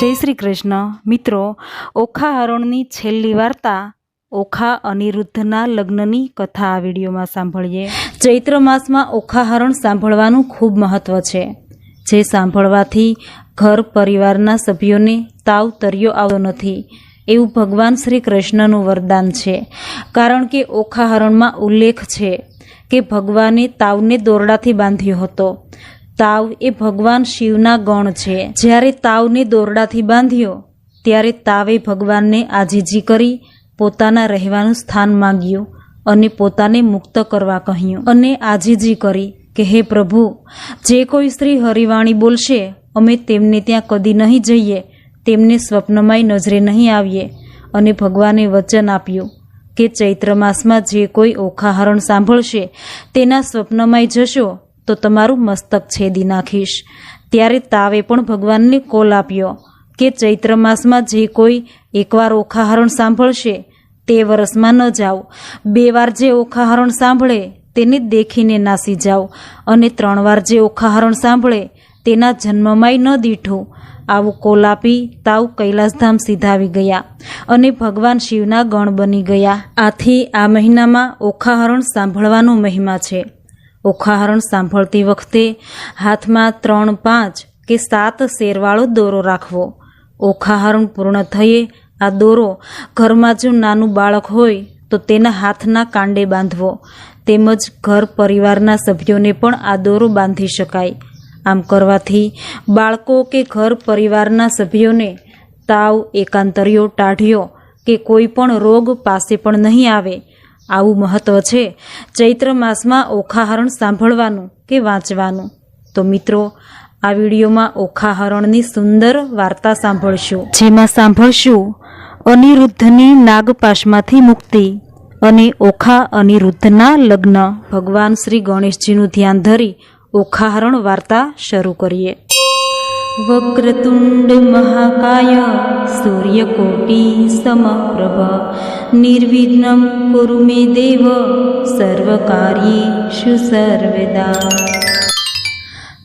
જય શ્રી કૃષ્ણ. મિત્રો, ઓખા હરણની છેલ્લી વાર્તા ઓખા અનિરુદ્ધના લગ્નની કથા આ વિડીયોમાં સાંભળીએ. ચૈત્ર માસમાં ઓખા હરણ સાંભળવાનું ખૂબ મહત્વ છે. જે સાંભળવાથી ઘર પરિવારના સભ્યોને તાવ તર્યો આવતો નથી. એવું ભગવાન શ્રી કૃષ્ણનું વરદાન છે. કારણ કે ઓખા હરણમાં ઉલ્લેખ છે કે ભગવાને તાવને દોરડાથી બાંધ્યો હતો. તાવ એ ભગવાન શિવના ગણ છે. જ્યારે તાવને દોરડાથી બાંધ્યો, ત્યારે તાવે ભગવાનને આજીજી કરી પોતાના રહેવાનું સ્થાન માંગ્યું અને પોતાને મુક્ત કરવા કહ્યું અને આજીજી કરી કે, હે પ્રભુ, જે કોઈ સ્ત્રી હરિવાણી બોલશે, અમે તેમને ત્યાં કદી નહીં જઈએ, તેમને સ્વપ્નમાંય નજરે નહીં આવીએ. અને ભગવાને વચન આપ્યું કે, ચૈત્ર માસમાં જે કોઈ ઓખાહરણ સાંભળશે, તેના સ્વપ્નમાંય જશો તો તમારું મસ્તક છેદી નાખીશ. ત્યારે તાવે પણ ભગવાનને કોલ આપ્યો કે ચૈત્ર માસમાં જે કોઈ એકવાર ઓખાહરણ સાંભળશે, તે વરસમાં ન જાઓ. બે વાર જે ઓખાહરણ સાંભળે, તેને દેખીને નાસી જાઓ. અને ત્રણ વાર જે ઓખાહરણ સાંભળે, તેના જન્મમાંય ન દીઠું. આવું કોલ આપી તાવ કૈલાસધામ સીધાવી ગયા અને ભગવાન શિવના ગણ બની ગયા. આથી આ મહિનામાં ઓખાહરણ સાંભળવાનો મહિમા છે. ઓખાહરણ સાંભળતી વખતે હાથમાં ત્રણ પાંચ કે સાત શેરવાળો દોરો રાખવો. ઓખાહરણ પૂર્ણ થયે આ દોરો ઘરમાં જો નાનું બાળક હોય તો તેના હાથના કાંડે બાંધવો. તેમજ ઘર પરિવારના સભ્યોને પણ આ દોરો બાંધી શકાય. આમ કરવાથી બાળકો કે ઘર પરિવારના સભ્યોને તાવ, એકાંતરિયો, ટાઢિયો કે કોઈ પણ રોગ પાસે પણ નહીં આવે. આવું મહત્વ છે. ચૈત્ર માસમાં ઓખાહરણ સાંભળવાનું કે વાંચવાનું? તો મિત્રો, આ વિડીયોમાં ઓખાહરણની સુંદર વાર્તા સાંભળશું. જેમાં સાંભળશું, અનિરુદ્ધની નાગપાશમાંથી મુક્તિ અને ઓખા અનિરુદ્ધના લગ્ન. ભગવાન શ્રી ગણેશજીનું ધ્યાન ધરી ઓખાહરણ વાર્તા શરૂ કરીએ. વક્રતુંડ મહાકાય સૂર્યકોટી સમપ્રભ નિર્વિઘ્ન કુરુ મે દેવ સર્વકાર્યેષુ સર્વદા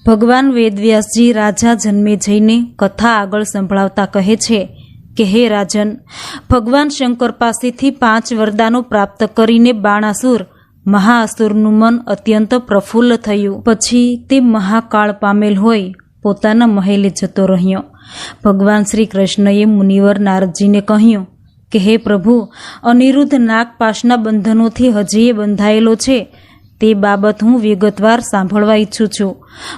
ભગવાન વેદવ્યાસજી રાજા જન્મે જઈને કથા આગળ સંભળાવતા કહે છે કે, હે રાજન, ભગવાન શંકર પાસેથી પાંચ વરદાનો પ્રાપ્ત કરીને બાણાસુર, મહાઅસુરનું મન અત્યંત પ્રફુલ્લ થયું. પછી તે મહાકાળ પામેલ હોય પોતાના મહેલે જતો રહ્યો. ભગવાન શ્રી કૃષ્ણએ મુનિવર નારદજીને કહ્યું, કે હે પ્રભુ, અનિરુદ્ધ નાગપાશના બંધનોથી હજીએ બંધાયેલો છે. તે બાબત હું વિગતવાર સાંભળવા ઈચ્છું છું.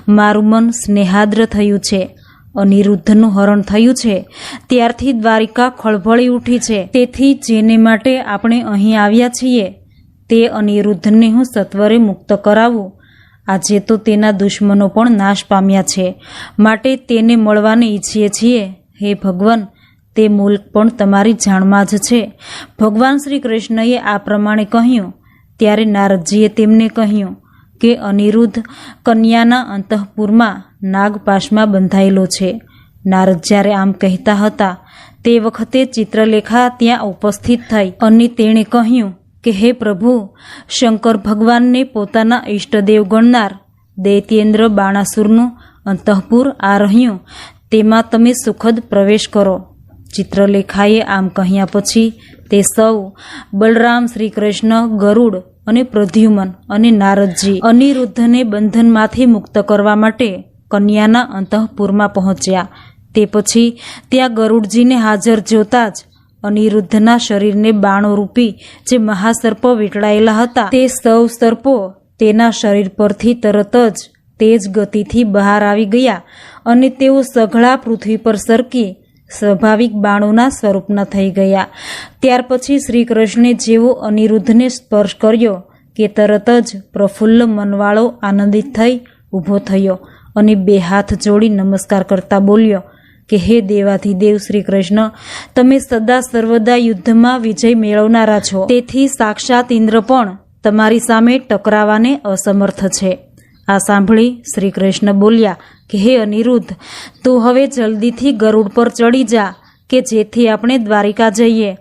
મારું મન સ્નેહાદ્ર થયું છે. અનિરુદ્ધનું હરણ થયું છે. ત્યારથી દ્વારિકા ખળભળી ઉઠી છે. તેથી જેને માટે આપણે અહીં આવ્યા છીએ, તે અનિરુદ્ધને હું સત્વરે મુક્ત કરાવું. આજે તો તેના દુશ્મનો પણ નાશ પામ્યા છે. માટે તેને મળવાને ઈચ્છીએ છીએ. હે ભગવાન, તે મુલ્ક પણ તમારી જાણમાં જ છે. ભગવાન શ્રી કૃષ્ણએ આ પ્રમાણે કહ્યું. ત્યારે નારદજીએ તેમને કહ્યું કે અનિરુદ્ધ કન્યાના અંતઃપુરમાં નાગપાશમાં બંધાયેલો છે. નારદ જ્યારે આમ કહેતા હતા, તે વખતે ચિત્રલેખા ત્યાં ઉપસ્થિત થઈ અને તેણે કહ્યું કે હે પ્રભુ, શંકર ભગવાનને પોતાના ઈષ્ટદેવ ગણનાર દૈત્યેન્દ્ર બાણાસુરનું અંતઃપુર આ રહ્યું, તેમાં તમે સુખદ પ્રવેશ કરો. ચિત્રલેખાએ આમ કહ્યા પછી તે સૌ બલરામ શ્રી કૃષ્ણ ગરુડ અને પ્રદ્યુમન અને નારદજી અનિરુદ્ધને બંધનમાંથી મુક્ત કરવા માટે કન્યાના અંતઃપુરમાં પહોંચ્યા. તે પછી ત્યાં ગરુડજીને હાજર જોતા જ અનિરુદ્ધના શરીરને બાણો રૂપી જે મહાસર્પો વીંટળાયેલા હતા, તે સૌ સર્પો તેના શરીર પરથી તરત જ તેજ ગતિથી બહાર આવી ગયા અને તેઓ સઘળા પૃથ્વી પર સરકી સ્વાભાવિક બાણોના સ્વરૂપના થઈ ગયા. ત્યાર પછી શ્રી કૃષ્ણે જેવો અનિરુદ્ધને સ્પર્શ કર્યો કે તરત જ પ્રફુલ્લ મનવાળો આનંદિત થઈ ઊભો થયો અને બે હાથ જોડી નમસ્કાર કરતા બોલ્યો કે હે દેવાથી દેવ શ્રી કૃષ્ણ, તમે સદા સર્વદા યુદ્ધમાં વિજય મેળવનારા છો. તેથી સાક્ષાત ઇન્દ્ર પણ તમારી સામે ટકરાવાને અસમર્થ છે. આ સાંભળી શ્રી કૃષ્ણ બોલ્યા કે હે અનિરુદ્ધ, તું હવે જલ્દીથી ગરુડ પર ચડી જા કે જેથી આપણે દ્વારિકા જઈએ.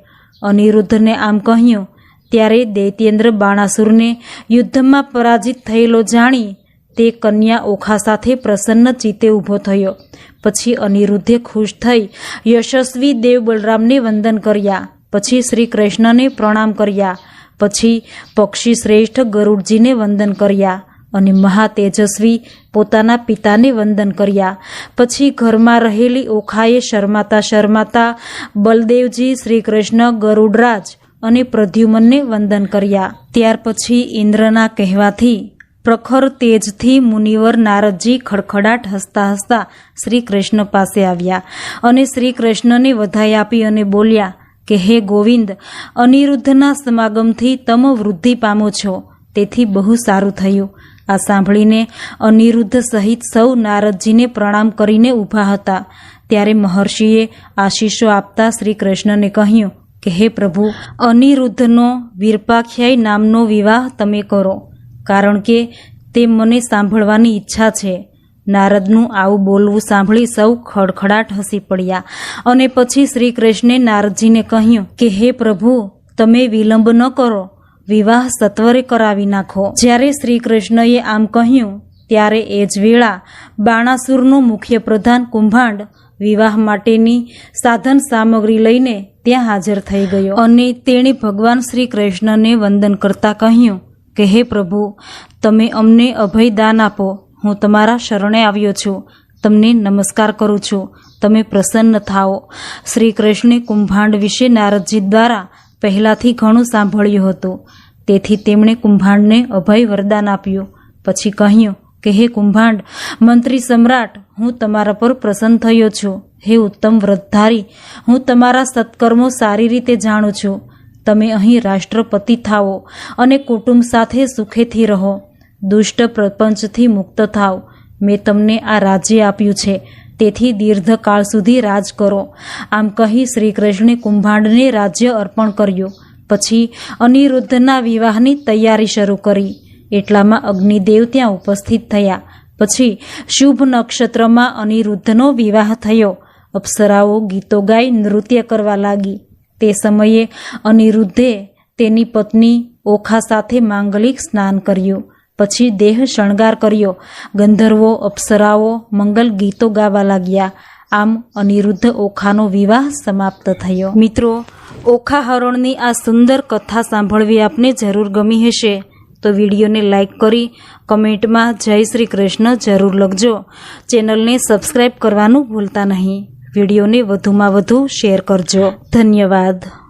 અનિરુદ્ધને આમ કહ્યું, ત્યારે દૈત્યેન્દ્ર બાણાસુરને યુદ્ધમાં પરાજિત થયેલો જાણી તે કન્યા ઓખા સાથે પ્રસન્ન ચિત્તે ઊભો થયો. પછી અનિરુદ્ધે ખુશ થઈ યશસ્વી દેવ બલરામને વંદન કર્યા. પછી શ્રી કૃષ્ણને પ્રણામ કર્યા. પછી પક્ષી શ્રેષ્ઠ ગરુડજીને વંદન કર્યા અને મહાતેજસ્વી પોતાના પિતાને વંદન કર્યા. પછી ઘરમાં રહેલી ઓખાએ શરમાતા શરમાતા બલદેવજી શ્રી કૃષ્ણ ગરુડરાજ અને પ્રદ્યુમનને વંદન કર્યા. ત્યાર પછી ઇન્દ્રના કહેવાથી પ્રખર તેજથી મુનિવર નારદજી ખડખડાટ હસતા હસતા શ્રી કૃષ્ણ પાસે આવ્યા અને શ્રી કૃષ્ણને વધાઈ આપી અને બોલ્યા, કે હે ગોવિંદ, અનિરુદ્ધના સમાગમથી તમ વૃદ્ધિ પામો છો. તેથી બહુ સારું થયું. આ સાંભળીને અનિરુદ્ધ સહિત સૌ નારદજીને પ્રણામ કરીને ઊભા હતા. ત્યારે મહર્ષિએ આશીષો આપતા શ્રી કૃષ્ણને કહ્યું, કે હે પ્રભુ, અનિરુદ્ધનો વીરપાખ્યાય નામનો વિવાહ તમે કરો. કારણ કે તે મને સાંભળવાની ઈચ્છા છે. નારદનું આવું બોલવું સાંભળી સૌ ખડખડાટ હસી પડ્યા. અને પછી શ્રી કૃષ્ણે નારદજીને કહ્યું કે, હે પ્રભુ, તમે વિલંબ ન કરો. વિવાહ સત્વરે કરાવી નાખો. જ્યારે શ્રી કૃષ્ણએ આમ કહ્યું, ત્યારે એ જ વેળા બાણાસુરનો મુખ્ય પ્રધાન કુંભાંડ વિવાહ માટેની સાધન સામગ્રી લઈને ત્યાં હાજર થઈ ગયો. અને તેણે ભગવાન શ્રી કૃષ્ણને વંદન કરતા કહ્યું કે, હે પ્રભુ, તમે અમને અભય દાન આપો. હું તમારા શરણે આવ્યો છું. તમને નમસ્કાર કરું છું. તમે પ્રસન્ન થાઓ. શ્રી કૃષ્ણે કુંભાંડ વિશે નારદજી દ્વારા પહેલાંથી ઘણું સાંભળ્યું હતું. તેથી તેમણે કુંભાંડને અભય વરદાન આપ્યું. પછી કહ્યું કે, હે કુંભાંડ, મંત્રી સમ્રાટ, હું તમારા પર પ્રસન્ન થયો છું. હે ઉત્તમ વ્રતધારી, હું તમારા સત્કર્મો સારી રીતે જાણું છું. તમે અહીં રાષ્ટ્રપતિ થાઓ અને કુટુંબ સાથે સુખેથી રહો. દુષ્ટ પ્રપંચથી મુક્ત થાઓ મેં તમને આ રાજ્ય આપ્યું છે. તેથી દીર્ઘકાળ સુધી રાજ કરો. આમ કહી શ્રી કૃષ્ણે કુંભાંડને રાજ્ય અર્પણ કર્યું. પછી અનિરુદ્ધના વિવાહની તૈયારી શરૂ કરી. એટલામાં અગ્નિદેવ ત્યાં ઉપસ્થિત થયા. પછી શુભ નક્ષત્રમાં અનિરુદ્ધનો વિવાહ થયો. અપ્સરાઓ ગીતો ગાઈ નૃત્ય કરવા લાગી. તે સમયે અનિરુદ્ધે તેની પત્ની ઓખા સાથે માંગલિક સ્નાન કર્યું. પછી દેહ શણગાર કર્યો. ગંધર્વો, અપ્સરાઓ, મંગલ ગીતો ગાવા લાગ્યા. આમ અનિરુદ્ધ ઓખાનો વિવાહ સમાપ્ત થયો. મિત્રો, ઓખા હરણની આ સુંદર કથા સાંભળવી આપને જરૂર ગમી હશે. તો વિડીયોને લાઇક કરી કમેન્ટમાં જય શ્રી કૃષ્ણ જરૂર લખજો. ચેનલને સબસ્ક્રાઈબ કરવાનું ભૂલતા નહીં. વિડીયોને વધુમાં વધુ શેર કરજો. ધન્યવાદ.